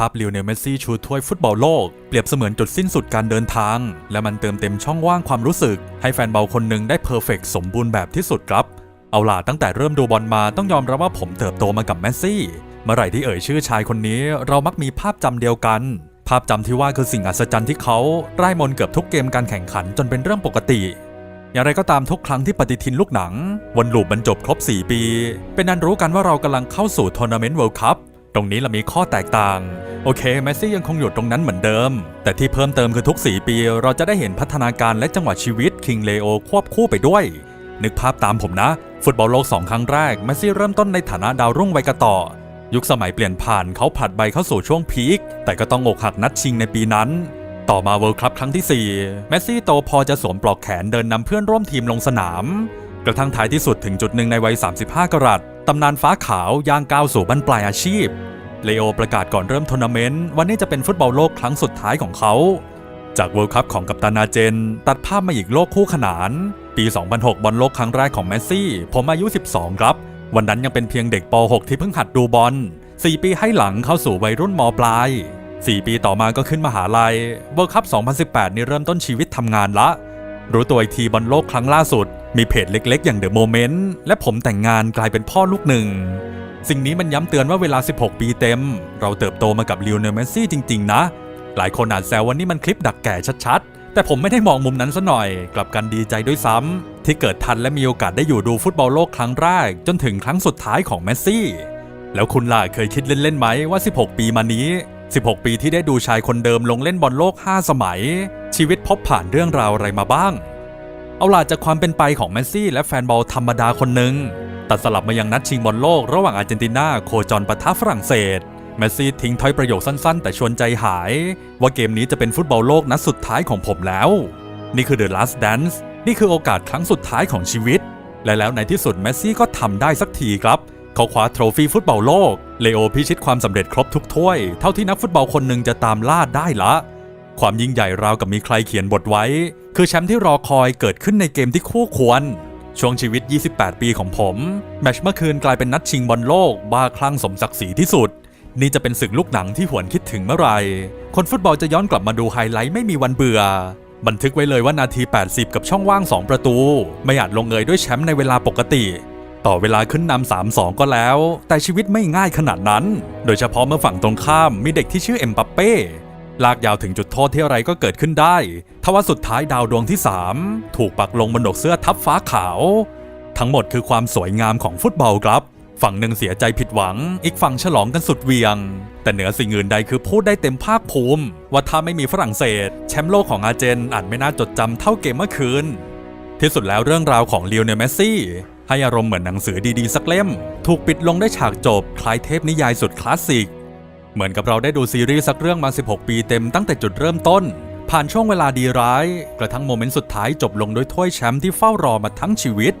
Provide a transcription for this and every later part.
ภาพลิวเนลเมสซี่ชูถ้วยฟุตบอลโลก เปรียบเสมือนจุดสิ้นสุดการเดินทาง และมันเติมเต็มช่องว่างความรู้สึก ให้แฟนบอลคนหนึ่งได้เพอร์เฟกสมบูรณ์แบบที่สุดครับ เอาล่ะตั้งแต่เริ่มดูบอลมาต้องยอมรับว่าผมเติบโตมากับเมสซี่ เมื่อไหร่ที่เอ่ยชื่อชายคนนี้ เรามักมีภาพจำเดียวกัน ภาพจำที่ว่าคือสิ่งอัศจรรย์ที่เขาไร้มนเกือบทุกเกมการแข่งขันจนเป็นเรื่องปกติอย่างไรก็ตามทุกครั้งที่ปฏิทินลูกหนังวนลูปบรรจบครบ 4 ปี เป็นนันรู้กันว่าเรากำลังเข้าสู่ทัวร์นาเมนต์เวิลด์คัพตรงนี้เรามีข้อแตกต่าง โอเคเมสซี่ยังคงอยู่ตรงนั้นเหมือนเดิม แต่ที่เพิ่มเติมคือทุก 4 ปี เราจะได้เห็นพัฒนาการและจังหวะชีวิตคิงเลโอควบคู่ไปด้วย นึกภาพตามผมนะ ฟุตบอลโลก 2 ครั้งแรกเมสซี่เริ่มต้นในฐานะดาวรุ่งวัยกระต่อ ยุคสมัยเปลี่ยนผ่านเขาผลัดใบเข้าสู่ช่วงพีคแต่ก็ต้องอกหักนัดชิงในปีนั้น ต่อมาเวิลด์คลับครั้งที่ 4 เมสซี่โตพอจะสวมปลอกแขนเดินนำเพื่อนร่วมทีมลงสนาม กระทั่งท้ายที่สุดถึงจุดหนึ่งในวัย 35 กรัตตำนานฟ้าขาวยางก้าวสู่บรรปลายอาชีพ เลโอประกาศก่อนเริ่มทัวร์นาเมนต์วันนี้จะเป็นฟุตบอลโลกครั้งสุดท้ายของเขา จากเวิลด์คัพของกัปตันอาเจน ตัดภาพมาอีกโลกคู่ขนาน ปี 2006 บอลโลกครั้งแรกของเมสซี่ ผมอายุ 12 ครับ วันนั้นยังเป็นเพียงเด็กป .6 ที่เพิ่งหัดดูบอล 4 ปีให้หลังเข้าสู่วัยรุ่นมปลาย 4 ปีต่อมาก็ขึ้นมหาลัยเวิลด์คัพ 2018 นี่เริ่มต้นชีวิตทำงานละ รู้ตัวอีกทีบอลโลกครั้งล่าสุด มีเพจเล็ก ๆ อย่างเดอะโมเมนต์และผมแต่งงานกลายเป็นพ่อลูกหนึ่ง สิ่งนี้มันย้ำเตือนว่าเวลา 16 ปีเต็ม เราเติบโตมากับลิวเนลเมสซี่จริง ๆ นะ หลายคนอาจแซวว่านี่มันคลิปดักแก่ชัดๆ แต่ผมไม่ได้มองมุมนั้นซะหน่อย กลับกันดีใจด้วยซ้ำที่เกิดทันและมีโอกาสได้อยู่ดูฟุตบอลโลกครั้งแรก จนถึงครั้งสุดท้ายของเมสซี่ แล้วคุณล่ะเคยคิดเล่นๆไหมว่า 16 ปีมานี้ 16 ปีที่ได้ดูชายคนเดิมลงเล่นบอลโลก 5 สมัย ชีวิตพบผ่านเรื่องราวอะไรมาบ้าง เอาล่ะจากความเป็นไปของเมสซี่และแฟนบอลธรรมดาคนหนึ่ง ตัดสลับมายังนัดชิงบอลโลกระหว่างอาร์เจนตินาโคจรปะทะฝรั่งเศสเมสซี่ทิ้งถ้อยประโยคสั้นๆ แต่ชวนใจหาย ว่าเกมนี้จะเป็นฟุตบอลโลกนัดสุดท้ายของผมแล้ว นี่คือ The Last Dance นี่คือโอกาสครั้งสุดท้ายของชีวิต และแล้วในที่สุดเมสซี่ก็ทำได้สักทีครับ เขาคว้าโทรฟี่ฟุตบอลโลก เลโอพิชิตความสำเร็จครบทุกถ้วย เท่าที่นักฟุตบอลคนหนึ่งจะตามล่าได้ละ ความยิ่งใหญ่ราวกับมีใครเขียนบทไว้ คือแชมป์ที่รอคอยเกิดขึ้นในเกมที่คู่ควร ช่วงชีวิต 28 ปีของผม แมชเมื่อคืนกลายเป็นนัดชิงบอลโลก บ้าคลั่งสมศักดิ์ศรีที่สุด นี่จะเป็นศึกลูกหนังที่หวนคิดถึงเมื่อไหร่ คนฟุตบอลจะย้อนกลับมาดูไฮไลท์ไม่มีวันเบื่อ บันทึกไว้เลยว่านาที 80 กับช่องว่าง 2 ประตู ไม่อาจลงเอยด้วยแชมป์ในเวลาปกติ ต่อเวลาขึ้นนำ 3-2 ก็แล้ว แต่ชีวิตไม่ง่ายขนาดนั้น โดยเฉพาะเมื่อฝั่งตรงข้ามมีเด็กที่ชื่อเอ็มบัปเป้ ลากยาวถึงจุดโทษที่อะไรก็เกิดขึ้นได้ทว่าสุดท้ายดาวดวงที่ 3 ถูกปักลงบนหนกเสื้อทับฟ้าขาว ทั้งหมดคือความสวยงามของฟุตบอลครับ ฝั่งหนึ่งเสียใจผิดหวัง อีกฝั่งฉลองกันสุดเวียง แต่เหนือสิ่งอื่นใดคือพูดได้เต็มภาคภูมิ ว่าถ้าไม่มีฝรั่งเศส แชมป์โลกของอาร์เจนอาจไม่น่าจดจำเท่าเกมเมื่อคืน ที่สุดแล้วเรื่องราวของเลิโอเนลเมสซี่ให้อารมณ์เหมือนหนังสือดีๆสักเล่ม ถูกปิดลงด้วยฉากจบคล้ายเทพนิยายสุดคลาสสิก เหมือนกับเราได้ดูซีรีส์สักเรื่องมา 16 ปีเต็มตั้งแต่จุดเริ่มต้น ผ่านช่วงเวลาดีร้าย กระทั่งโมเมนต์สุดท้ายจบลงด้วยถ้วยแชมป์ที่เฝ้ารอมาทั้งชีวิต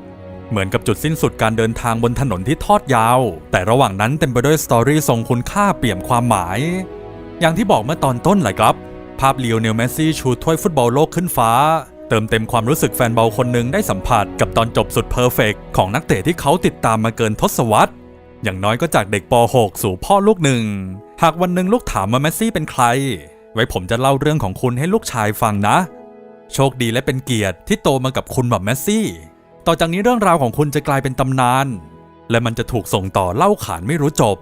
เหมือนกับจุดสิ้นสุดการเดินทางบนถนนที่ทอดยาว แต่ระหว่างนั้นเต็มไปด้วยสตอรี่ทรงคุณค่าเปี่ยมความหมาย อย่างที่บอกเมื่อตอนต้นแหละครับ ภาพเลีโอเนลเมสซี่ชูถ้วยฟุตบอลโลกขึ้นฟ้า เติมเต็มความรู้สึกแฟนบอลคนหนึ่งได้สัมผัสกับตอนจบสุดเพอร์เฟกของนักเตะที่เขาติดตามมาเกินทศวรรษอย่างน้อยก็จากเด็กป .6 สู่พ่อลูกหนึ่ง หากวันหนึ่งลูกถามมาแมสซี่เป็นใคร ไว้ผมจะเล่าเรื่องของคุณให้ลูกชายฟังนะ โชคดีและเป็นเกียรติที่โตมากับคุณแบบแมสซี่ ต่อจากนี้เรื่องราวของคุณจะกลายเป็นตำนาน และมันจะถูกส่งต่อเล่าขานไม่รู้จบ